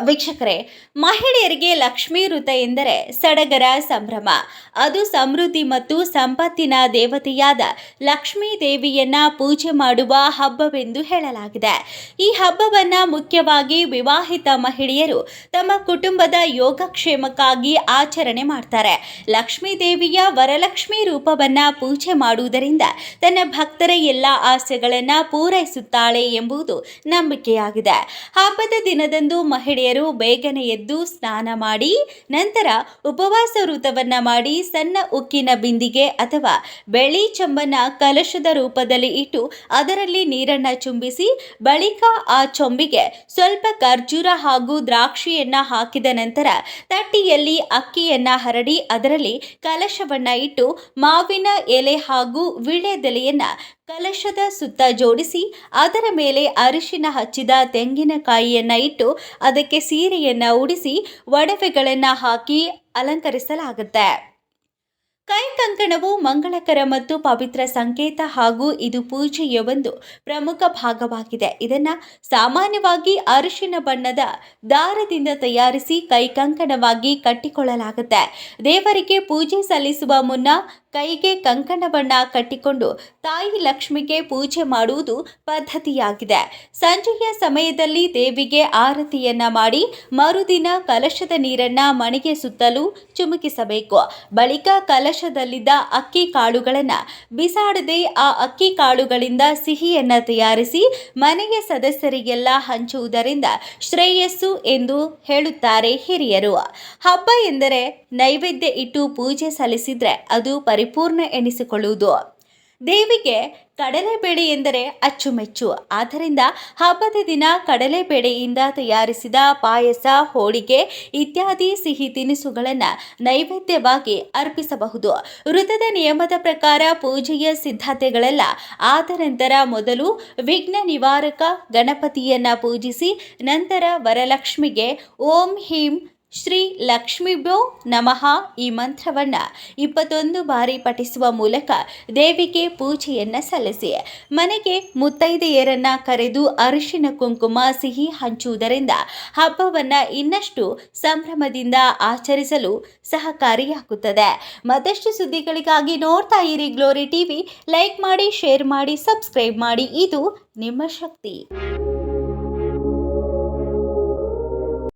ವೀಕ್ಷಕರೇ, ಮಹಿಳೆಯರಿಗೆ ಲಕ್ಷ್ಮೀ ವೃತ ಎಂದರೆ ಸಡಗರ ಸಂಭ್ರಮ. ಅದು ಸಮೃದ್ಧಿ ಮತ್ತು ಸಂಪತ್ತಿನ ದೇವತೆಯಾದ ಲಕ್ಷ್ಮೀ ದೇವಿಯನ್ನ ಪೂಜೆ ಮಾಡುವ ಹಬ್ಬವೆಂದು ಹೇಳಲಾಗಿದೆ. ಈ ಹಬ್ಬವನ್ನ ಮುಖ್ಯವಾಗಿ ವಿವಾಹಿತ ಮಹಿಳೆಯರು ತಮ್ಮ ಕುಟುಂಬದ ಯೋಗಕ್ಷೇಮಕ್ಕಾಗಿ ಆಚರಣೆ ಮಾಡ್ತಾರೆ. ಲಕ್ಷ್ಮೀ ದೇವಿಯ ವರಲಕ್ಷ್ಮಿ ರೂಪವನ್ನ ಪೂಜೆ ಮಾಡುವುದರಿಂದ ತನ್ನ ಭಕ್ತರ ಎಲ್ಲ ಆಸೆಗಳನ್ನ ಪೂರೈಸುತ್ತಾಳೆ ಎಂಬುದು ನಂಬಿಕೆಯಾಗಿದೆ. ಹಬ್ಬದ ದಿನದಂದು ಮಹಿಳೆಯರು ಬೇಗನೆ ಎದ್ದು ಸ್ನಾನ ಮಾಡಿ, ನಂತರ ಉಪವಾಸ ವೃತವನ್ನು ಮಾಡಿ ಸಣ್ಣ ಉಕ್ಕಿನ ಬಿಂದಿಗೆ ಅಥವಾ ಬೆಳ್ಳಿ ಚೊಂಬನ್ನ ಕಲಶದ ರೂಪದಲ್ಲಿ ಇಟ್ಟು ಅದರಲ್ಲಿ ನೀರನ್ನ ಚುಂಬಿಸಿ, ಬಳಿಕ ಆ ಚೊಂಬಿಗೆ ಸ್ವಲ್ಪ ಖರ್ಜೂರ ಹಾಗೂ ದ್ರಾಕ್ಷಿಯನ್ನ ಹಾಕಿದ ನಂತರ ತಟ್ಟಿಯಲ್ಲಿ ಅಕ್ಕಿಯನ್ನ ಹರಡಿ ಅದರಲ್ಲಿ ಕಲಶವನ್ನ ಇಟ್ಟು ಮಾವಿನ ಎಲೆ ಹಾಗೂ ವಿಳ್ಯದೆಲೆಯನ್ನ ಕಲಶದ ಸುತ್ತ ಜೋಡಿಸಿ, ಅದರ ಮೇಲೆ ಅರಿಶಿನ ಹಚ್ಚಿದ ತೆಂಗಿನಕಾಯಿಯನ್ನು ಇಟ್ಟು ಅದಕ್ಕೆ ಸೀರೆಯನ್ನು ಉಡಿಸಿ, ಒಡವೆಗಳನ್ನು ಹಾಕಿ ಅಲಂಕರಿಸಲಾಗುತ್ತೆ. ಕೈ ಕಂಕಣವು ಮಂಗಳಕರ ಮತ್ತು ಪವಿತ್ರ ಸಂಕೇತ ಹಾಗೂ ಇದು ಪೂಜೆಯ ಒಂದು ಪ್ರಮುಖ ಭಾಗವಾಗಿದೆ. ಇದನ್ನು ಸಾಮಾನ್ಯವಾಗಿ ಅರಿಶಿನ ಬಣ್ಣದ ದಾರದಿಂದ ತಯಾರಿಸಿ ಕೈಕಂಕಣವಾಗಿ ಕಟ್ಟಿಕೊಳ್ಳಲಾಗುತ್ತೆ. ದೇವರಿಗೆ ಪೂಜೆ ಸಲ್ಲಿಸುವ ಮುನ್ನ ಕೈಗೆ ಕಂಕಣವನ್ನ ಕಟ್ಟಿಕೊಂಡು ತಾಯಿ ಲಕ್ಷ್ಮಿಗೆ ಪೂಜೆ ಮಾಡುವುದು ಪದ್ಧತಿಯಾಗಿದೆ. ಸಂಜೆಯ ಸಮಯದಲ್ಲಿ ದೇವಿಗೆ ಆರತಿಯನ್ನ ಮಾಡಿ ಮರುದಿನ ಕಲಶದ ನೀರನ್ನ ಮನೆಗೆ ಸುತ್ತಲೂ ಚುಮುಕಿಸಬೇಕು. ಬಳಿಕ ಕಲಶದಲ್ಲಿದ್ದ ಅಕ್ಕಿ ಕಾಳುಗಳನ್ನು ಬಿಸಾಡದೆ ಆ ಅಕ್ಕಿ ಕಾಳುಗಳಿಂದ ಸಿಹಿಯನ್ನು ತಯಾರಿಸಿ ಮನೆಯ ಸದಸ್ಯರಿಗೆಲ್ಲ ಹಂಚುವುದರಿಂದ ಶ್ರೇಯಸ್ಸು ಎಂದು ಹೇಳುತ್ತಾರೆ ಹಿರಿಯರು. ಹಬ್ಬ ಎಂದರೆ ನೈವೇದ್ಯ ಇಟ್ಟು ಪೂಜೆ ಸಲ್ಲಿಸಿದರೆ ಅದು ಪರಿಪೂರ್ಣ ಎನಿಸಿಕೊಳ್ಳುವುದು. ದೇವಿಗೆ ಕಡಲೆಬೇಳೆ ಎಂದರೆ ಅಚ್ಚುಮೆಚ್ಚು. ಆದ್ದರಿಂದ ಹಬ್ಬದ ದಿನ ಕಡಲೆಬೇಳೆಯಿಂದ ತಯಾರಿಸಿದ ಪಾಯಸ, ಹೋಳಿಗೆ ಇತ್ಯಾದಿ ಸಿಹಿ ತಿನಿಸುಗಳನ್ನು ನೈವೇದ್ಯವಾಗಿ ಅರ್ಪಿಸಬಹುದು. ವೃತದ ನಿಯಮದ ಪ್ರಕಾರ ಪೂಜೆಯ ಸಿದ್ಧತೆಗಳೆಲ್ಲ ಆದ ನಂತರ ಮೊದಲು ವಿಘ್ನ ನಿವಾರಕ ಗಣಪತಿಯನ್ನು ಪೂಜಿಸಿ ನಂತರ ವರಲಕ್ಷ್ಮಿಗೆ ಓಂ ಹೀಂ ಶ್ರೀ ಲಕ್ಷ್ಮೀಭ್ಯೋ ನಮಃ ಈ ಮಂತ್ರವನ್ನು ಇಪ್ಪತ್ತೊಂದು ಬಾರಿ ಪಠಿಸುವ ಮೂಲಕ ದೇವಿಗೆ ಪೂಜೆಯನ್ನ ಸಲ್ಲಿಸಿ. ಮನೆಗೆ ಮುತ್ತೈದೆಯರನ್ನ ಕರೆದು ಅರಿಶಿನ ಕುಂಕುಮ, ಸಿಹಿ ಹಂಚುವುದರಿಂದ ಹಬ್ಬವನ್ನು ಇನ್ನಷ್ಟು ಸಂಭ್ರಮದಿಂದ ಆಚರಿಸಲು ಸಹಕಾರಿಯಾಗುತ್ತದೆ. ಮತ್ತಷ್ಟು ಸುದ್ದಿಗಳಿಗಾಗಿ ನೋಡ್ತಾ ಇರಿ ಗ್ಲೋರಿ ಟಿವಿ ಲೈಕ್ ಮಾಡಿ ಶೇರ್ ಮಾಡಿ ಸಬ್ಸ್ಕ್ರೈಬ್ ಮಾಡಿ. ಇದು ನಿಮ್ಮ ಶಕ್ತಿ.